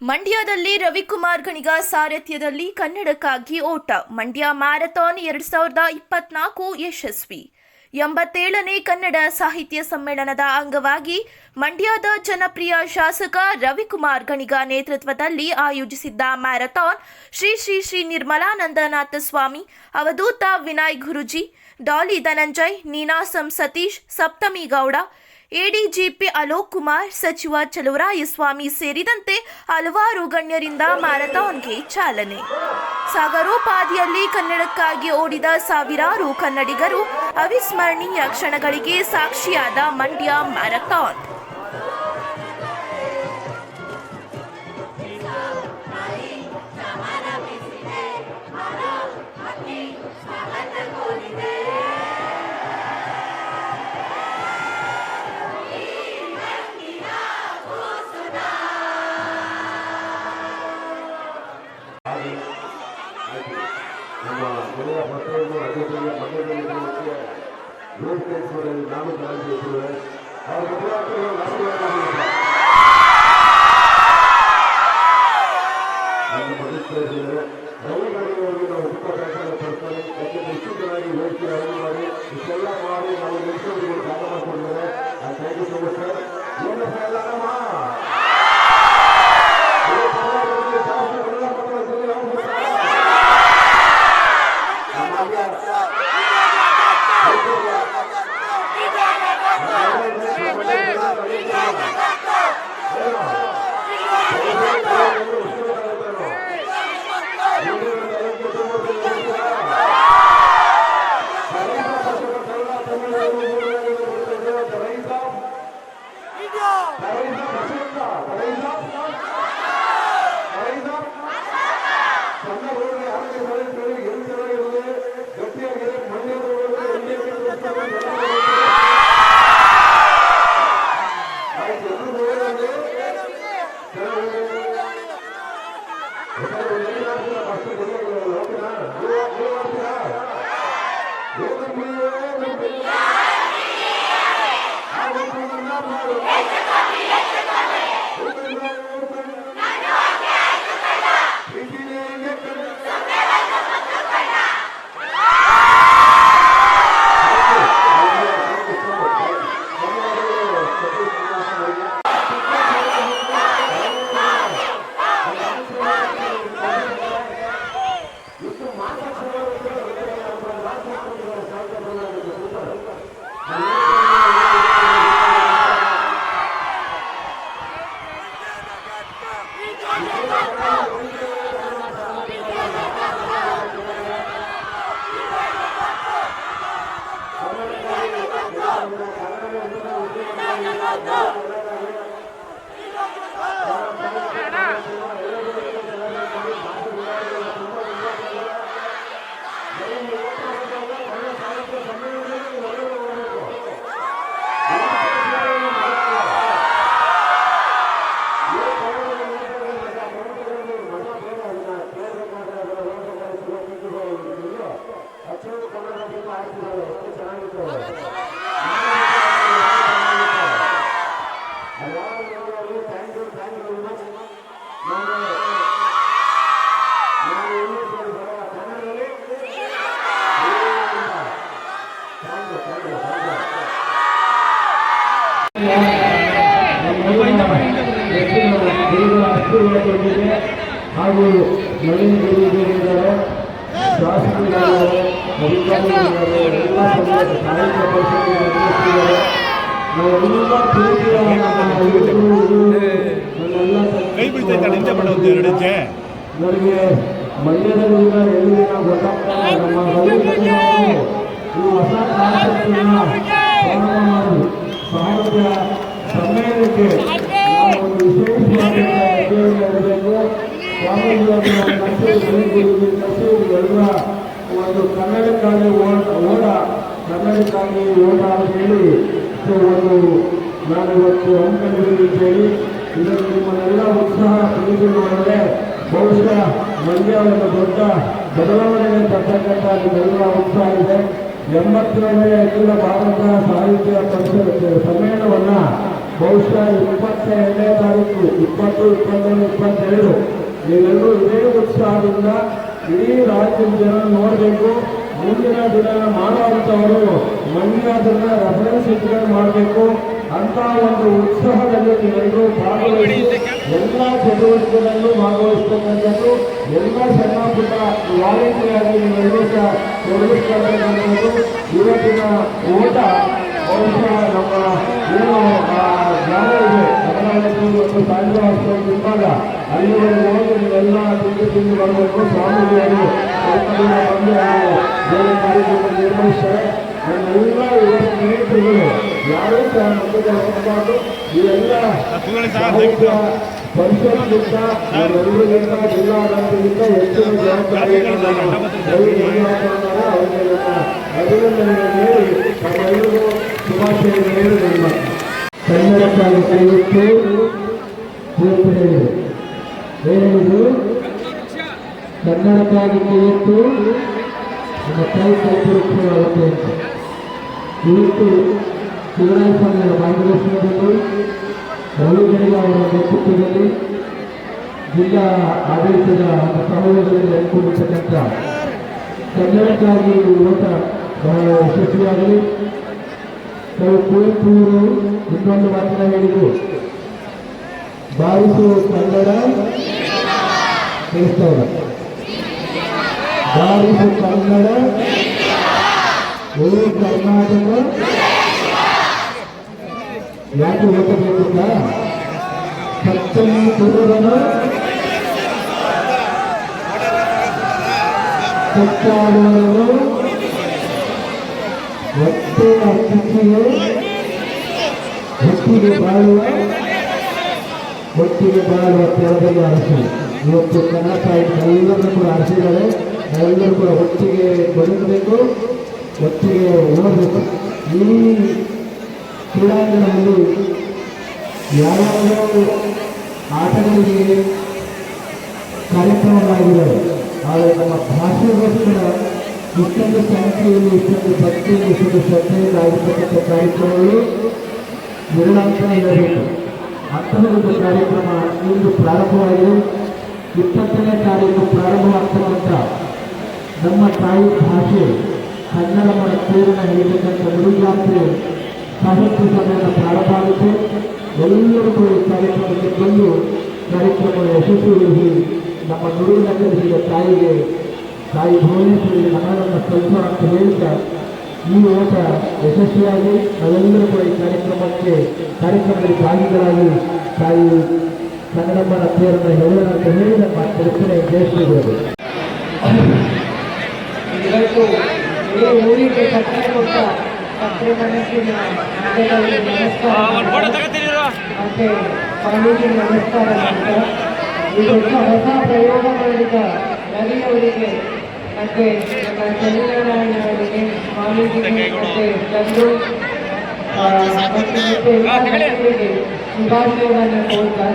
ಮಂಡ್ಯದಲ್ಲಿ ರವಿಕುಮಾರ್ ಗಣಿಗ ಸಾರಥ್ಯದಲ್ಲಿ ಕನ್ನಡಕ್ಕಾಗಿ ಓಟ. ಮಂಡ್ಯ ಮ್ಯಾರಥಾನ್ ಎರಡ್ ಸಾವಿರದ ಇಪ್ಪತ್ನಾಲ್ಕು ಯಶಸ್ವಿ. ಎಂಬತ್ತೇಳನೇ ಕನ್ನಡ ಸಾಹಿತ್ಯ ಸಮ್ಮೇಳನದ ಅಂಗವಾಗಿ ಮಂಡ್ಯದ ಜನಪ್ರಿಯ ಶಾಸಕ ರವಿಕುಮಾರ್ ಗಣಿಗ ನೇತೃತ್ವದಲ್ಲಿ ಆಯೋಜಿಸಿದ್ದ ಮ್ಯಾರಥಾನ್ ಶ್ರೀ ಶ್ರೀ ಶ್ರೀ ನಿರ್ಮಲಾನಂದನಾಥ ಸ್ವಾಮಿ, ಅವಧೂತ ವಿನಾಯ್ ಗುರುಜಿ, ಡಾಲಿ ಧನಂಜಯ್, ನೀನಾಸಂ ಸತೀಶ್, ಸಪ್ತಮಿ ಗೌಡ ಎಡಿಜಿಪಿ ಅಲೋಕ್ ಕುಮಾರ್, ಸಚಿವ ಚಲುವರಾಯಸ್ವಾಮಿ ಸೇರಿದಂತೆ ಹಲವಾರು ಗಣ್ಯರಿಂದ ಮ್ಯಾರಥಾನ್ಗೆ ಚಾಲನೆ. ಸಾಗರೋಪಾದಿಯಲ್ಲಿ ಕನ್ನಡಕ್ಕಾಗಿ ಓಡಿದ ಸಾವಿರಾರು ಕನ್ನಡಿಗರು ಅವಿಸ್ಮರಣೀಯ ಕ್ಷಣಗಳಿಗೆ ಸಾಕ್ಷಿಯಾದ ಮಂಡ್ಯ ಮ್ಯಾರಥಾನ್. அவருக்கு Україна! ಪ್ರೀತಿಯ ನಮ್ಮ ಹಿರಿಯರು, ನನ್ನೆಲ್ಲ ಕೈ ಬೀಳ್ತೈತೆ ಹಿಂದೆ ಮಾಡೋದು ಎರಡು ಹೆಜ್ಜೆ ನನಗೆ ಮಂಡ್ಯದಲ್ಲಿಂದ ಎರಡು ದಿನ ಗೊತ್ತಾಗ್ತಾ. ನಮ್ಮ ಸಾಹಿತ್ಯ ಸಮ್ಮೇಳನಕ್ಕೆ ಒಂದು ಎಲ್ಲ ಒಂದು ಕನ್ನಡಕ್ಕಾಗಿ ಓಡ ಓಡ ಕನ್ನಡಕ್ಕಾಗಿ ಓಟ ಅಂತ ಹೇಳಿ. ಸೊ ಒಂದು ನಾನು ಇವತ್ತು ಹಮ್ಮಿಕೊಂಡಿದ್ದೀನಿ ಇದನ್ನು ನಿಮ್ಮನ್ನೆಲ್ಲ ಉತ್ಸಾಹ ಪ್ರೀತಿ ಮಾಡಿದ್ರೆ ಬಹುಶಃ ಮಂಡ್ಯ ಒಂದು ದೊಡ್ಡ ಬದಲಾವಣೆಗೆ ತರ್ತಕ್ಕಂಥ ನಿಮ್ಮೆಲ್ಲ ಉತ್ಸಾಹ ಇದೆ. ಎಂಬತ್ತನೇ ಅಖಿಲ ಭಾರತ ಸಾಹಿತ್ಯ ಪರಿಷತ್ ಸಮ್ಮೇಳನವನ್ನ ಬಹುಶಃ ಇಪ್ಪತ್ತೆರಡನೇ ತಾರೀಕು, ಇಪ್ಪತ್ತು, ಇಪ್ಪತ್ತೊಂದು, ಇಪ್ಪತ್ತೆರಡು. ನೀವೆಲ್ಲರೂ ಇದೇ ಉತ್ಸಾಹದಿಂದ ಇಡೀ ರಾಜ್ಯದ ಜನ ನೋಡಬೇಕು. ಮುಂದಿನ ದಿನ ಮಾಡುವಂಥವರು ಮಂಡ್ಯ ಅದನ್ನ ರೆಫರೆನ್ಸ್ ಇಟ್ಕೊಂಡು ಮಾಡಬೇಕು. ಒಂದು ಉತ್ಸಾಹದಲ್ಲಿ ನೀವೆಲ್ಲರೂ ಭಾಗವಹಿಸಿ ಎಲ್ಲ ಚಟುವಟಿಕೆಗಳಲ್ಲೂ ಭಾಗವಹಿಸ್ತಕ್ಕಂಥದ್ದು ಎಲ್ಲ ಸಣ್ಣ ಪುಟ್ಟ ವಾಲಂಟಿಯರ್ ಆಗಿ ನೀವೆಲ್ಲರೂ ಸಹ ತೊಡಗಿಸ್ತಕ್ಕಂಥದ್ದು ಇವತ್ತಿನ ಓಟ ಬಹುಶಃ ನಮ್ಮ ಏನು ಜ್ಞಾನ ಇದೆ. ಕರ್ನಾಟಕದಲ್ಲಿ ಒಂದು ಸಾಯಂಕಾಲ ಇದ್ದಾಗ ಅಲ್ಲಿವರೆಗೆ ಹೋಗಿ ನೀವೆಲ್ಲ ತಿಂದು ತಿಂಡಿ ಬರಬೇಕು ಸ್ವಾಮೀಜಿಯವರು ಬೇರೆ ಕಾರ್ಯಕ್ರಮ ನಿರ್ವಹಿಸ್ತಾರೆ ನನ್ನೆಲ್ಲ ಯುವ ಸ್ನೇಹಿತರುಗಳು ಇವೆಲ್ಲ ಪರಿಷತ್ಗಿಂತ ಎಲ್ಲರಿಗಿಂತ ಜಿಲ್ಲಾಡಳಿತಕ್ಕಿಂತ ಹೆಚ್ಚಿನ ಜವಾಬ್ದಾರಿಯನ್ನು ನಾನು ರವಿ ಮಂಜುನಾಥರವರ ಅವರಿಗೆ ನನ್ನ ಅಭಿನಂದನೆಗಳನ್ನು ಹೇಳಿ ತಮ್ಮೆಲ್ಲರಿಗೂ ಶುಭಾಶಯಗಳನ್ನು ಹೇಳಿ ನನ್ನ ಕನ್ನಡಕ್ಕಾಗಿ ಕೈಯಿಟ್ಟು ತೀರ್ಪು ಹೇಳಿದೆ ಕೈ ಅಂತ ಇವತ್ತು ಶಿವರಾಜಸ್ವಾಮಿಯವರ ಮಾರ್ಗದರ್ಶನದಲ್ಲಿ ರವಿಗಳಿಗ ಅವರ ನೇತೃತ್ವದಲ್ಲಿ ಜಿಲ್ಲಾ ಆಡಳಿತದ ಒಂದು ಸಹಯೋಗದಲ್ಲಿ ಹಮ್ಮಿಕೊಂಡಿರ್ತಕ್ಕಂಥ ಕನ್ನಡಕ್ಕಾಗಿ ಓಟ ಬಹಳ ಯಶಸ್ವಿಯಾಗಲಿ ನಾವು ಕುವೆಂಪುವರು ಇನ್ನೊಂದು ಮಾತನ್ನ ಹೇಳಿದ್ರು ಬಾರಿಸು ಕನ್ನಡ ಕೇಳಿಸ್ತವ್ರ ಬಾರಿಸು ಕನ್ನಡ ಓ ಕರ್ನಾಟಕ ಯಾಕೆ ಓದಬೇಕಿಲ್ಲ ಸತ್ಯವನ್ನು ಕುರುಡನು ಸತ್ಯಾಡುವನು ಹೊಟ್ಟೆಯ ಕಿಚ್ಚಿಗೆ ಹೊಟ್ಟಿಗೆ ಬಾಳುವ ಒಟ್ಟಿಗೆ ಬಾಳುವ ತೆರದಲ್ಲಿ ಅರಸು ಇವತ್ತು ಕನ್ನಡ ಸಾಹಿತ್ಯ ಎಲ್ಲರನ್ನೂ ಕೂಡ ಅರಸಿದ್ದಾರೆ ನಾವೆಲ್ಲರೂ ಕೂಡ ಒಟ್ಟಿಗೆ ಬದುಕಬೇಕು, ಒಟ್ಟಿಗೆ ಓದಬೇಕು ಈ ಕ್ರೀಡಾಂಗಣದಲ್ಲಿ ಯಾವ್ಯಾವ ಆಟಗಳಿಗೆ ಕಾರ್ಯಕ್ರಮಗಳಾಗಿದ್ದಾವೆ ಆದರೆ ನಮ್ಮ ಭಾಷೆಗೋಸ್ಕರ ಇಷ್ಟೊಂದು ಸಂಖ್ಯೆಯಲ್ಲಿ, ಇಷ್ಟೊಂದು ಭಕ್ತಿಯಲ್ಲಿ, ಇಷ್ಟೊಂದು ಶ್ರದ್ಧೆಯಲ್ಲಿ ಆಗಿರ್ತಕ್ಕಂಥ ಕಾರ್ಯಕ್ರಮಗಳು ವಿರಳಾಂತರ ಇರಬೇಕು. ಅಂಥದ್ದೊಂದು ಕಾರ್ಯಕ್ರಮ ಇಂದು ಪ್ರಾರಂಭವಾಗಿದೆ. ಇಪ್ಪತ್ತನೇ ತಾರೀಕು ಪ್ರಾರಂಭವಾಗ್ತಕ್ಕಂಥ ನಮ್ಮ ತಾಯಿ ಭಾಷೆ ಕನ್ನಡ ತೇರನ್ನು ಹಿಡಿತಕ್ಕಂಥ ನುಡಿಜಾತ್ರೆ ಸಾಹಿತ್ಯ ಸಮ್ಮೇಳನ ಪ್ರಾರಂಭ ಆಗುತ್ತೆ ಎಲ್ಲರೂ ಕೂಡ ಈ ಕಾರ್ಯಕ್ರಮಕ್ಕೆ ಬಂದು ಕಾರ್ಯಕ್ರಮ ಯಶಸ್ವಿಗೊಳಿಸಿ ನಮ್ಮ ನುಡಿನಗರಿಗೆ ತಾಯಿಗೆ ತಾಯಿ ಭುವನೇಶ್ವರಿಗೆ ನಮ್ಮ ಸಲ್ಲಿಸೋಣ ಅಂತ ಹೇಳ್ತಾ ಈ ಓಟ ಯಶಸ್ವಿಯಾಗಿ ನಾವೆಲ್ಲರೂ ಕೂಡ ಈ ಕಾರ್ಯಕ್ರಮಕ್ಕೆ ಕಾರ್ಯಕ್ರಮದಲ್ಲಿ ಭಾಗಿಗಳಾಗಿ ತಾಯಿ ಕನ್ನಡಮ್ಮನ ತೇರನ್ನು ಹೇಳೋಣ ಅಂತ ಹೇಳಿ ನಮ್ಮ ಕಲ್ಪನೆ ಜಯಿಸಿದರು ಇವತ್ತು ಈ ಊರಿಗೆ ಸಕ್ಕರೆ ಕೊಟ್ಟ ಸಕ್ಕರೆ ಮನಸ್ಸಿನ ಮತ್ತೆ ಸ್ವಾಮೀಜಿ ನಮಸ್ಕಾರ ಹೊಸ ಪ್ರಯೋಗ ಮಾಡಿದ ರವಿ ಅವರಿಗೆ ಮತ್ತೆ ನಮ್ಮ ಚಂದ್ರನಾರಾಯಣ ಅವರಿಗೆ ಸ್ವಾಮೀಜಿಗೆ ಮತ್ತೆ ಚಂದ್ರು ಶುಭಾಶಯವನ್ನು ಕೋರ್ತಾ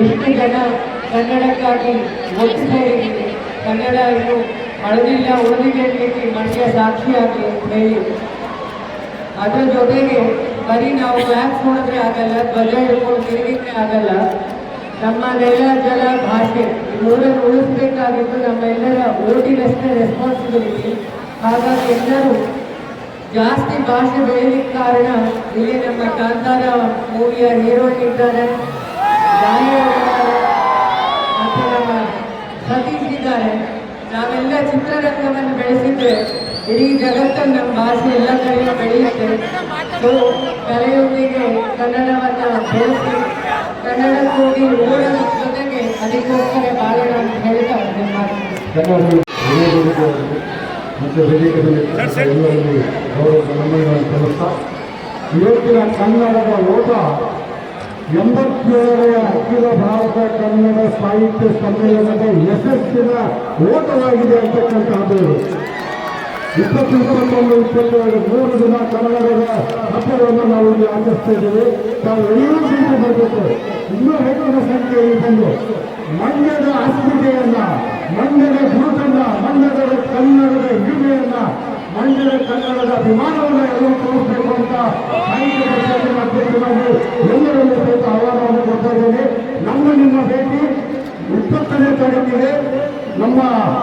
ಇಷ್ಟು ಜನ ಕನ್ನಡಕ್ಕಾಗಿ ಒತ್ತು ಕನ್ನಡ ಇನ್ನು ಅಳದಿಲ್ಲ ಉಳಿದಿದೆ ನೀಡಿ ಮಂಡ್ಯ ಸಾಕ್ಷಿಯಾಗಿ ಹೇಳಿ. ಅದರ ಜೊತೆಗೆ ಬರೀ ನಾವು ಮ್ಯಾಕ್ಸ್ ನೋಡಿದ್ರೆ ಆಗಲ್ಲ, ಧ್ವಜ ಹಿಡ್ಕೊಂಡು ತಿರುಗಿದ್ರೆ ಆಗಲ್ಲ. ನಮ್ಮನ್ನೆಲ್ಲ ಜಲ ಭಾಷೆ. ಮೂರನ್ನು ಉಳಿಸ್ಬೇಕಾಗಿದ್ದು ನಮ್ಮೆಲ್ಲರ ಓಟಿನಷ್ಟೇ ರೆಸ್ಪಾನ್ಸಿಬಿಲಿಟಿ ಹಾಗಾಗಿ ಎಲ್ಲರೂ ಜಾಸ್ತಿ ಭಾಷೆ ಬೆಳೀಲಿಕ್ಕೆ ಕಾರಣ ಇಲ್ಲಿ ನಮ್ಮ ಕಾಂತಾರ ಮೂವಿಯ ಹೀರೋಯಿನ್ ಇದ್ದಾರೆ. ಮತ್ತು ನಮ್ಮ ಸತೀಶ್ ಇದ್ದಾರೆ. ನಾವೆಲ್ಲ ಚಿತ್ರರಂಗವನ್ನು ಬೆಳೆಸಿದ್ರೆ ಇಡೀ ಜಗತ್ತನ್ನು ನಮ್ಮ ಭಾಷೆ ಎಲ್ಲ ಕಡೆಯ ಬೆಳೆಯುತ್ತೆ. ಸೊ ಕಲೆಯೊಂದಿಗೆ ಕನ್ನಡವನ್ನು ಬೆಳೆಸಿ ಕನ್ನಡಕ್ಕೋಗಿ ಓಡೋದ್ರ ಜೊತೆಗೆ ಅದಕ್ಕೋಸ್ಕರ ಬಾಳೋಣ ಅಂತ ಹೇಳ್ತಾ ಸನ್ಮಾನಗಳನ್ನು ಇವತ್ತಿನ ಕನ್ನಡದ ಓಟ ಎಂಬತ್ತೇಳನೆಯ ಅಖಿಲ ಭಾರತ ಕನ್ನಡ ಸಾಹಿತ್ಯ ಸಮ್ಮೇಳನದ ಯಶಸ್ಸಿನ ಓಟವಾಗಿದೆ ಅಂತಕ್ಕಂತಹದ್ದು ಇಪ್ಪತ್ತು ಇಪ್ಪತ್ತೊಂದು ಇಪ್ಪತ್ತೆರಡು ಮೂರು ದಿನ ಕನ್ನಡದ ಹಬ್ಬವನ್ನು ನಾವು ಇಲ್ಲಿ ಆಚರಿಸ್ತಾ ಇದ್ದೇವೆ. ತಾವು ಎಲ್ಲರೂ ಸಂಖ್ಯೆ ಬರಬೇಕು. ಇನ್ನೂ ಹೆಚ್ಚಿನ ಸಂಖ್ಯೆಯಲ್ಲಿ ಬಂದು ಮಂಡ್ಯದ ಅಸ್ಮಿತೆಯನ್ನ ಮಂಡ್ಯದ ಗುರುತನ್ನ ಮಂಡ್ಯದ ಕನ್ನಡದ ಹಿರಿಮೆಯನ್ನ ಮಂಡ್ಯದ ಕನ್ನಡದ ಅಭಿಮಾನವನ್ನು ಎಲ್ಲರೂ ತೋರಿಸಬೇಕು ಅಂತ ಸಾಹಿತ್ಯ ಪರಿಷತ್ತಿನ ಅಧ್ಯಕ್ಷರಾಗಿ ಎಲ್ಲರೂ ನಮಸ್ಕಾರ